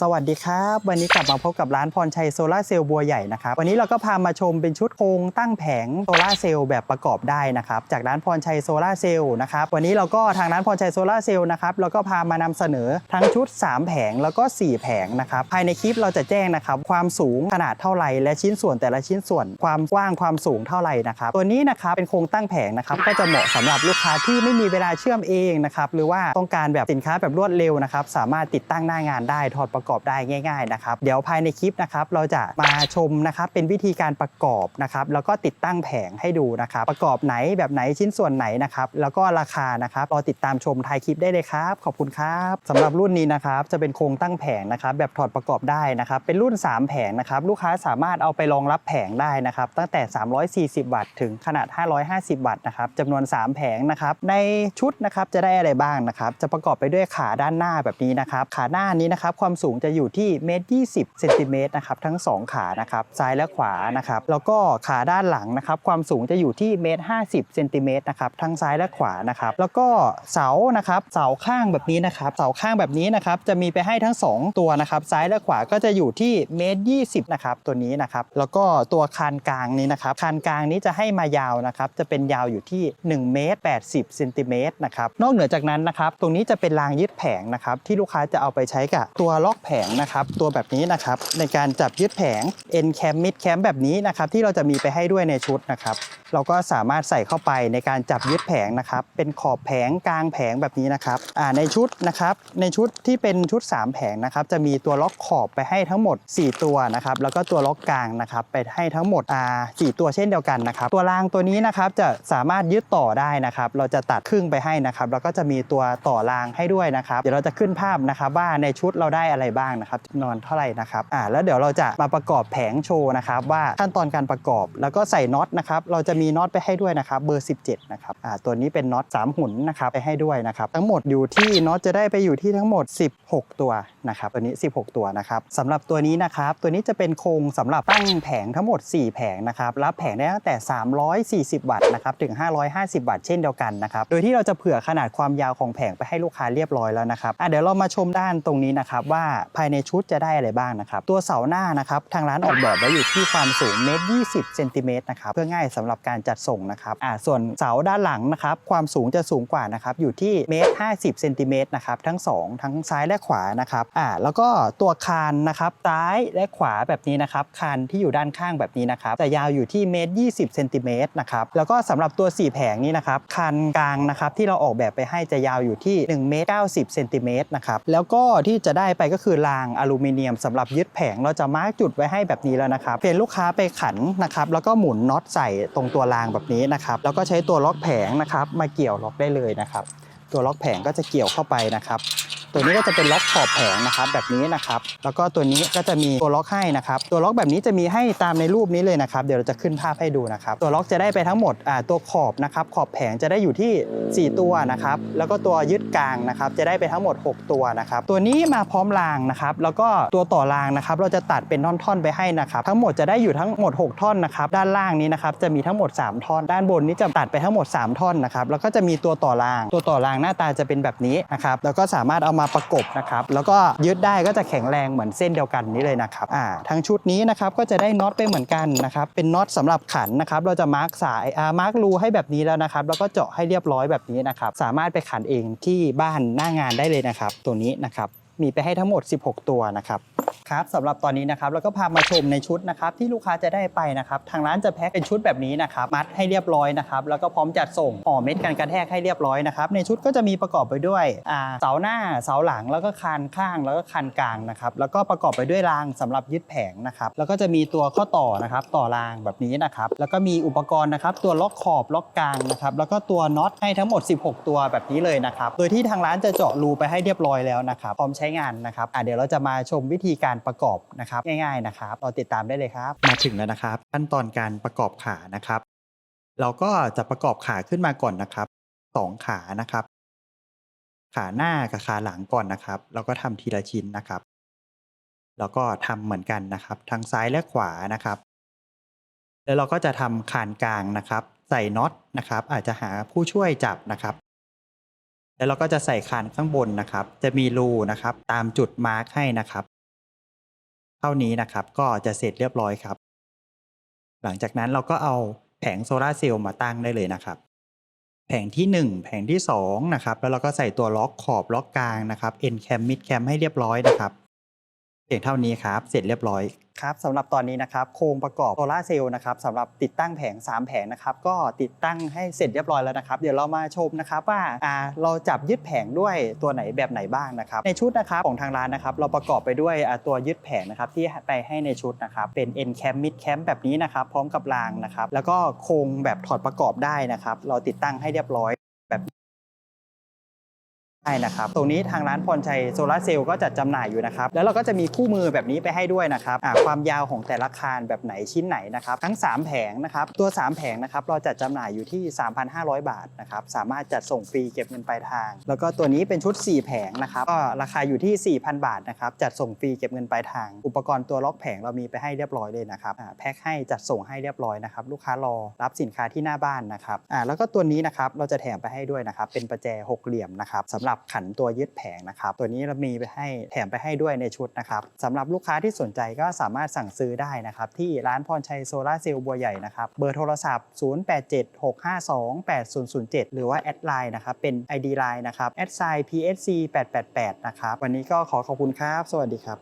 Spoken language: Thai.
สวัสดีครับ วันนี้กลับมาพบกับร้านพรชัยโซลาร์เซลล์บัวใหญ่นะครับวันนี้เราก็พามาชมเป็นชุดโครงตั้งแผงโซลาร์เซลล์แบบประกอบได้นะครับจากร้านพรชัยโซลาร์เซลล์นะครับวันนี้เราก็ทางร้านพรชัยโซลาร์เซลล์นะครับเราก็พามานำเสนอทั้งชุด 3 แผงแล้วก็ 4 แผงนะครับภายในคลิปเราจะแจ้งนะครับความสูงขนาดเท่าไหร่และชิ้นส่วนแต่ละชิ้นส่วน ความกว้างความสูงเท่าไหร่นะครับตัวนี้นะครับเป็นโครงตั้งแผงนะครับก็จะเหมาะสำหรับลูกค้าที่ไม่มีเวลาเชื่อมเองนะครับหรือว่าต้องการแบบสินค้าแบบรวดเร็วนะครับสามารถติดตั้งหน้างานได้ถอดประกอบได้ง่าย ๆนะครับ เดี๋ยวภายในคลิปนะครับเราจะมาชมนะครับเป็นวิธีการประกอบนะครับแล้วก็ติดตั้งแผงให้ดูนะครับประกอบไหนแบบไหนชิ้นส่วนไหนนะครับแล้วก็ราคานะครับรอติดตามชมท้ายคลิปได้เลยครับ ขอบคุณครับสำหรับรุ่นนี้นะครับจะเป็นโครงตั้งแผงนะครับแบบถอดประกอบได้นะครับเป็นรุ่น 3 แผงนะครับลูกค้าสามารถเอาไปรองรับแผงได้นะครับตั้งแต่ 340 วัตต์ถึงขนาด 550 วัตต์นะครับจำนวน 3 แผงนะครับในชุดนะครับจะได้อะไรบ้างนะครับจะประกอบไปด้วยขาด้านหน้าแบบนี้นะครับขาหน้านี้นะครับความสูงจะอยู่ที่เมตร20เซนติเมตรนะครับทั้ง 2 ขานะครับซ้ายและขวานะครับแล้วก็ขาด้านหลังนะครับความสูงจะอยู่ที่เมตร50เซนติเมตรนะครับทั้งซ้ายและขวานะครับแล้วก็เสานะครับเสาข้างแบบนี้นะครับเสาข้างแบบนี้นะครับจะมีไปให้ทั้ง 2 ตัวนะครับซ้ายและขวาก็จะอยู่ที่เมตร20นะครับตัวนี้นะครับแล้วก็ตัวคานกลางนี้นะครับคานกลางนี้จะให้มายาวนะครับจะเป็นยาวอยู่ที่1เมตร80เซนติเมตรนะครับนอกเหนือจากนั้นนะครับตรงนี้จะเป็นรางยึดแผงนะครับที่ลูกค้าจะเอาไปใช้กับตัวล็อกแผงนะครับ ตัวแบบนี้นะครับ ในการจับยึดแผง end cam mid cam แบบนี้นะครับ ที่เราจะมีไปให้ด้วยในชุดนะครับ เราก็สามารถใส่เข้าไปในการจับยึดแผงนะครับ เป็นขอบแผงกลางแผงแบบนี้นะครับอ่าในชุดนะครับ ในชุดที่เป็นชุด 3 แผงนะครับ จะมีตัวล็อกขอบไปให้ทั้งหมด 4 ตัวนะครับ แล้วก็ตัวล็อกกลางนะครับ ไปให้ทั้งหมดอ่าสตัวเช่นเดียวกันนะครับ ตัวรางตัวนี้นะครับจะสามารถยึดต่อได้นะครับ เราจะตัดครึ่งไปให้นะครับ แล้วก็จะมีตัวต่อรางให้ด้วยนะครับ เดี๋ยวเราจะขึ้นภาพนะครับว่าในชุดเราได้อะไรบ้างนะครับจำนวนเท่าไหร่นะครับอ่าแล้วเดี๋ยวเราจะมาประกอบแผงโชว์นะครับว่าขั้นตอนการประกอบแล้วก็ใส่น็อตนะครับเราจะมีน็อตไปให้ด้วยนะครับเบอร์ 17นะครับอ่าตัวนี้เป็นน็อต3หุ่นนะครับไปให้ด้วยนะครับทั้งหมดอยู่ที่น็อตจะได้ไปอยู่ที่ทั้งหมด 16 ตัวนะครับตัวนี้ 16 ตัวนะครับสำหรับตัวนี้นะครับตัวนี้จะเป็นโครงสำหรับตั้งแผงทั้งหมด 4 แผงนะครับรับแผงได้ตั้งแต่ 340 วัตต์นะครับถึง 550 วัตต์เช่นเดียวกันนะครับโดยที่เราจะเผื่อขนาดความยาวของแผงไปให้ลูกค้าเรียบร้อยแล้วนะครับอะเดี๋ยวเรามาชมด้านตรงนี้นะครับว่าภายในชุดจะได้อะไรบ้างนะครับ ตัวเสาหน้านะครับทางร้านออกแบบไว้อยู่ที่ความสูงเมตร20เซนติเมตรนะครับเพื่อง่ายสำหรับการจัดส่งนะครับอ่าส่วนเสาด้านหลังนะครับความสูงจะสูงกว่านะครับอยู่ที่เมตร50เซนติเมตรนะครับทั้งสองทั้งซ้ายและขวานะครับอ่าแล้วก็ตัวคานนะครับซ้ายและขวาแบบนี้นะครับคานที่อยู่ด้านข้างแบบนี้นะครับจะยาวอยู่ที่เมตร20เซนติเมตรนะครับแล้วก็สำหรับตัว 4 แผงนี้นะครับคานกลางนะครับที่เราออกแบบไปให้จะยาวอยู่ที่1เมตร90เซนติเมตรนะครับแล้วก็ที่จะได้ไปก็คือรางอลูมิเนียมสำหรับยึดแผงเราจะมาร์กจุดไว้ให้แบบนี้แล้วนะครับเพียนลูกค้าไปขันนะครับแล้วก็หมุนน็อตใส่ตรงตัวรางแบบนี้นะครับแล้วก็ใช้ตัวล็อกแผงนะครับมาเกี่ยวล็อกได้เลยนะครับตัวล็อกแผงก็จะเกี่ยวเข้าไปนะครับ ตัวนี้ก็จะเป็นล็อกขอบแผงนะครับแบบนี้นะครับ แล้วก็ตัวนี้ก็จะมีตัวล็อกให้นะครับ ตัวล็อกแบบนี้จะมีให้ตามในรูปนี้เลยนะครับ เดี๋ยวเราจะขึ้นภาพให้ดูนะครับ ตัวล็อกจะได้ไปทั้งหมดอ่าตัวขอบนะครับ ขอบแผงจะได้อยู่ที่ 4 ตัวนะครับ แล้วก็ตัวยึดกลางนะครับ จะได้ไปทั้งหมด 6 ตัวนะครับ ตัวนี้มาพร้อมรางนะครับ แล้วก็ตัวต่อรางนะครับ เราจะตัดเป็นท่อนๆไปให้นะครับ ทั้งหมดจะได้อยู่ทั้งหมด 6 ท่อนนะครับ ด้านล่างนี้นะครับจะมีทั้งหมด 3 ท่อน ด้านบนนี้จะตัดไปทั้งหมด 3 ท่อนนะครับ แล้วก็จะมีตัวต่อราง ตัวต่อรางหน้าตาจะเป็นแบบนี้นะครับ แล้วก็สามารถเอามาประกบนะครับแล้วก็ยึดได้ก็จะแข็งแรงเหมือนเส้นเดียวกันนี้เลยนะครับอ่าทั้งชุดนี้นะครับก็จะได้น็อตไปเหมือนกันนะครับเป็นน็อตสำหรับขันนะครับเราจะมาร์กสายอ่ามาร์กรูให้แบบนี้แล้วนะครับแล้วก็เจาะให้เรียบร้อยแบบนี้นะครับสามารถไปขันเองที่บ้านหน้างานได้เลยนะครับ ตัวนี้นะครับมีไปให้ทั้งหมด 16 ตัวนะครับ ครับสำหรับตอนนี้นะครับเราก็พามาชมในชุดนะครับที่ลูกค้าจะได้ไปนะครับทางร้านจะแพ็คเป็นชุดแบบนี้นะครับมัดให้เรียบร้อยนะครับแล้วก็พร้อมจัดส่งห่อเม็ดกันกระแทกให้เรียบร้อยนะครับในชุดก็จะมีประกอบไปด้วยเสาหน้าเสาหลังแล้วก็คานข้างแล้วก็คานกลางนะครับแล้วก็ประกอบไปด้วยรางสำหรับยึดแผงนะครับแล้วก็จะมีตัวข้อต่อนะครับต่อรางแบบนี้นะครับแล้วก็มีอุปกรณ์นะครับตัวล็อกขอบล็อกกลางนะครับแล้วก็ตัวน็อตให้ทั้งหมด 16 ตัวแบบนี้เลยนะครับโดยที่ทางร้านจะเจาะรูไปให้เรียบร้อยแล้วนะครับพร้อมใช้งานนะครับเดี๋ยวเราจะมาชมวิธีการประกอบนะครับง่ายๆนะครับเราติดตามได้เลยครับ มาถึงแล้วนะครับ ขั้นตอนการประกอบขานะครับ เราก็จะประกอบขาขึ้นมาก่อนนะครับสองขานะครับ ขาหน้ากับขาหลังก่อนนะครับแล้วก็ทำทีละชิ้นนะครับ แล้วก็ทำเหมือนกันนะครับ ทั้งซ้ายและขวานะครับ แล้วเราก็จะทำคานกลางนะครับ ใส่น็อตนะครับ อาจจะหาผู้ช่วยจับนะครับแล้วเราก็จะใส่คานข้างบนนะครับ จะมีรูนะครับ ตามจุดมาร์กให้นะครับ เท่านี้นะครับ ก็จะเสร็จเรียบร้อยครับ หลังจากนั้นเราก็เอาแผงโซลาร์เซลล์มาตั้งได้เลยนะครับ แผงที่ 1 แผงที่2นะครับแล้วเราก็ใส่ตัวล็อกขอบล็อกกลางนะครับ end cam mid cam ให้เรียบร้อยนะครับ พียงเท่านี้ครับ เสร็จเรียบร้อยครับสำหรับตอนนี้นะครับโครงประกอบโซลาเซลล์นะครับสำหรับติดตั้งแผง 3 แผงนะครับก็ติดตั้งให้เสร็จเรียบร้อยแล้วนะครับ เดี๋ยวเรามาชมนะครับว่าเราจับยึดแผงด้วยตัวไหนแบบไหนบ้างนะครับ ในชุดนะครับของทางร้านนะครับเราประกอบไปด้วยตัวยึดแผงนะครับที่ไปให้ในชุดนะครับเป็น end cam mid cam แบบนี้นะครับพร้อมกับรางนะครับแล้วก็โครงแบบถอดประกอบได้นะครับ เราติดตั้งให้เรียบร้อย ใช่นะครับ ตรงนี้ทางร้านพรชัยโซลาร์เซลล์ก็จัดจำหน่ายอยู่นะครับ แล้วเราก็จะมีคู่มือแบบนี้ไปให้ด้วยนะครับความยาวของแต่ละคานแบบไหนชิ้นไหนนะครับ ทั้ง 3 แผงนะครับ ตัว 3 แผงนะครับเราจัดจำหน่ายอยู่ที่ 3,500 บาทนะครับ สามารถจัดส่งฟรีเก็บเงินปลายทาง แล้วก็ตัวนี้เป็นชุด 4 แผงนะครับ ก็ราคาอยู่ที่ 4,000 บาทนะครับ จัดส่งฟรีเก็บเงินปลายทาง อุปกรณ์ตัวล็อกแผงเรามีไปให้เรียบร้อยเลยนะครับแพ็คให้จัดส่งให้เรียบร้อยนะครับลูกค้ารอรับสินค้าที่หน้าบ้านนะครับแล้วก็ตัวนี้นะครับเราจะแถมไปให้ด้วยนะครับเป็นประแจหกเหลี่ยมนะครับสำหรับขันตัวยึดแผงนะครับตัวนี้เรามีไปให้แถมไปให้ด้วยในชุดนะครับสำหรับลูกค้าที่สนใจก็สามารถสั่งซื้อได้นะครับที่ร้านพรชัยโซลาเซลล์บัวใหญ่นะครับเบอร์โทรศัพท์ 0876528007 หรือว่าแอดไลน์นะครับเป็น ID Line นะครับแอดไซน์ PSC 888นะครับวันนี้ก็ขอขอบคุณครับ สวัสดีครับ